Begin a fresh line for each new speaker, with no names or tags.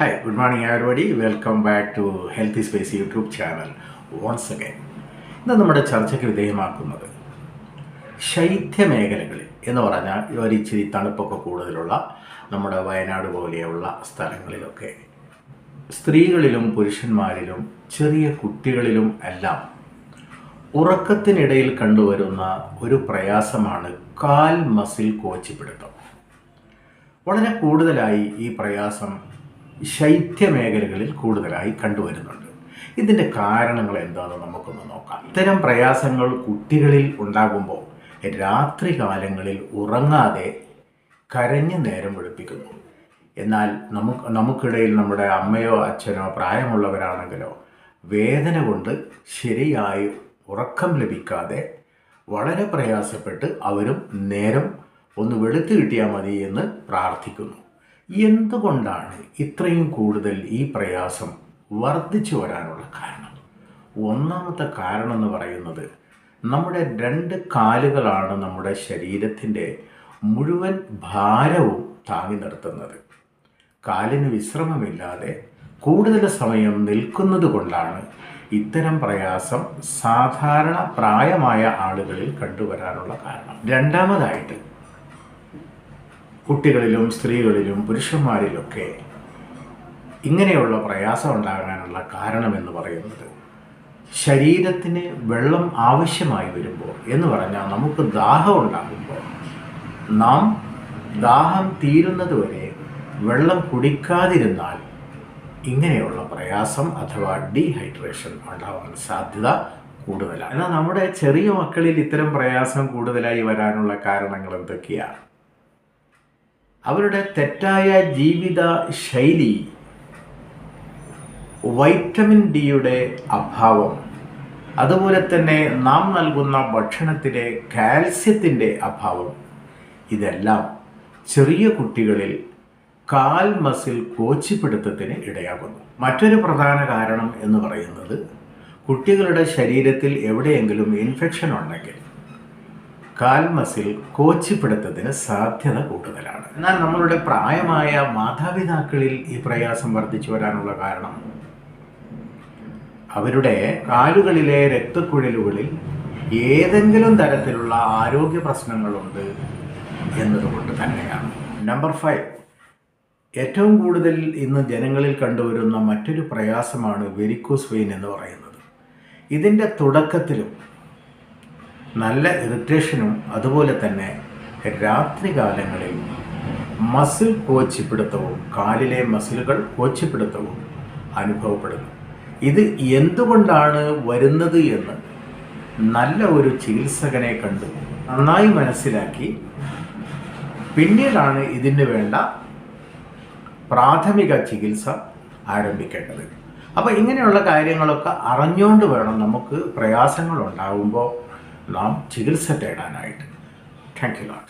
Hi, good morning everybody. Welcome back to Healthy Space YouTube channel once again. ഇന്ന് നമ്മുടെ ചർച്ചയ്ക്ക് വിധേയമാക്കുന്നത് ശൈത്യമേഖലകളിൽ എന്ന് പറഞ്ഞാൽ ഒരു ഇച്ചിരി തണുപ്പൊക്കെ കൂടുതലുള്ള നമ്മുടെ വയനാട് പോലെയുള്ള സ്ഥലങ്ങളിലൊക്കെ സ്ത്രീകളിലും പുരുഷന്മാരിലും ചെറിയ കുട്ടികളിലും എല്ലാം ഉറക്കത്തിനിടയിൽ കണ്ടുവരുന്ന ഒരു പ്രയാസമാണ് കാൽ മസിൽ കോച്ചിപ്പിടുത്തം വളരെ കൂടുതലായി ഈ പ്രയാസം ശൈത്യമേഖലകളിൽ കൂടുതലായി കണ്ടുവരുന്നുണ്ട്. ഇതിന്റെ കാരണങ്ങൾ എന്താണെന്ന് നമുക്കൊന്ന് നോക്കാം. ഇത്തരം പ്രയാസങ്ങൾ കുട്ടികളിൽ ഉണ്ടാകുമ്പോൾ രാത്രി കാലങ്ങളിൽ ഉറങ്ങാതെ കരഞ്ഞ് നേരം വെളുപ്പിക്കുന്നു. എന്നാൽ നമുക്ക് നമുക്കിടയിൽ നമ്മുടെ അമ്മയോ അച്ഛനോ പ്രായമുള്ളവരാണെങ്കിലോ വേദന കൊണ്ട് ശരിയായി ഉറക്കം ലഭിക്കാതെ വളരെ പ്രയാസപ്പെട്ട് അവരും നേരം ഒന്ന് വെളുത്തു കിട്ടിയാൽ മതി എന്ന് പ്രാർത്ഥിക്കുന്നു. എന്തുകൊണ്ടാണ് ഇത്രയും കൂടുതൽ ഈ പ്രയാസം വർദ്ധിച്ചു വരാനുള്ള കാരണം? ഒന്നാമത്തെ കാരണം എന്ന് പറയുന്നത് നമ്മുടെ രണ്ട് കാലുകളാണ് നമ്മുടെ ശരീരത്തിന്റെ മുഴുവൻ ഭാരവും താങ്ങി നിർത്തുന്നത്. കാലിന് വിശ്രമമില്ലാതെ കൂടുതൽ സമയം നിൽക്കുന്നത് കൊണ്ടാണ് ഇത്തരം പ്രയാസം സാധാരണ പ്രായമായ ആളുകളിൽ കണ്ടുവരാനുള്ള കാരണം. രണ്ടാമതായിട്ട് കുട്ടികളിലും സ്ത്രീകളിലും പുരുഷന്മാരിലൊക്കെ ഇങ്ങനെയുള്ള പ്രയാസം ഉണ്ടാകാനുള്ള കാരണമെന്ന് പറയുന്നത് ശരീരത്തിന് വെള്ളം ആവശ്യമായി വരുമ്പോൾ എന്ന് പറഞ്ഞാൽ നമുക്ക് ദാഹം ഉണ്ടാകുമ്പോൾ നാം ദാഹം തീരുന്നത് വരെ വെള്ളം കുടിക്കാതിരുന്നാൽ ഇങ്ങനെയുള്ള പ്രയാസം അഥവാ ഡീഹൈഡ്രേഷൻ ഉണ്ടാവാൻ സാധ്യത കൂടുതലാണ്. എന്നാൽ നമ്മുടെ ചെറിയ മക്കളിൽ ഇത്തരം പ്രയാസം കൂടുതലായി വരാനുള്ള കാരണങ്ങൾ എന്തൊക്കെയാണ്? അവരുടെ തെറ്റായ ജീവിത ശൈലി വൈറ്റമിൻ ഡിയുടെ അഭാവം. അതുപോലെ തന്നെ നാം നൽകുന്ന ഭക്ഷണത്തിലെ കാൽസ്യത്തിന്റെ അഭാവം. ഇതെല്ലാം ചെറിയ കുട്ടികളിൽ കാൽ മസിൽ കോച്ചിപ്പിടുത്തത്തിന് ഇടയാകുന്നു. മറ്റൊരു പ്രധാന കാരണം എന്ന് പറയുന്നത് കുട്ടികളുടെ ശരീരത്തിൽ എവിടെയെങ്കിലും ഇൻഫെക്ഷൻ ഉണ്ടെങ്കിൽ കാൽ മസിൽ കോച്ചിപ്പിടുത്തത്തിന് സാധ്യത കൂടുതലാണ്. എന്നാൽ നമ്മളുടെ പ്രായമായ മാതാപിതാക്കളിൽ ഈ പ്രയാസം വർദ്ധിച്ചു വരാനുള്ള കാരണം അവരുടെ കാലുകളിലെ രക്തക്കുഴലുകളിൽ ഏതെങ്കിലും തരത്തിലുള്ള ആരോഗ്യ പ്രശ്നങ്ങളുണ്ട് എന്നതുകൊണ്ട് തന്നെയാണ്. നമ്പർ ഫൈവ് ഏറ്റവും കൂടുതൽ ഇന്ന് ജനങ്ങളിൽ കണ്ടുവരുന്ന മറ്റൊരു പ്രയാസമാണ് വെരിക്കോസ് വെയിൻ എന്ന് പറയുന്നത്. ഇതിന്റെ തുടക്കത്തിലും നല്ല ഇറിറ്റേഷനും അതുപോലെ തന്നെ രാത്രികാലങ്ങളിൽ മസിൽ കോച്ചിപ്പിടുത്തവും കാലിലെ മസിലുകൾ കോച്ചിപ്പിടുത്തവും അനുഭവപ്പെടുന്നു. ഇത് എന്തുകൊണ്ടാണ് വരുന്നത് എന്ന് നല്ല ഒരു ചികിത്സകനെ കണ്ട്. നന്നായി മനസ്സിലാക്കി. പിന്നീടാണ് ഇതിന് വേണ്ട പ്രാഥമിക ചികിത്സ ആരംഭിക്കേണ്ടത്. അപ്പോൾ ഇങ്ങനെയുള്ള കാര്യങ്ങളൊക്കെ അറിഞ്ഞുകൊണ്ട് വേണം നമുക്ക് പ്രയാസങ്ങൾ ഉണ്ടാകുമ്പോൾ നാം ചികിത്സ തേടാനായിട്ട് താങ്ക് യു ലോട്ട്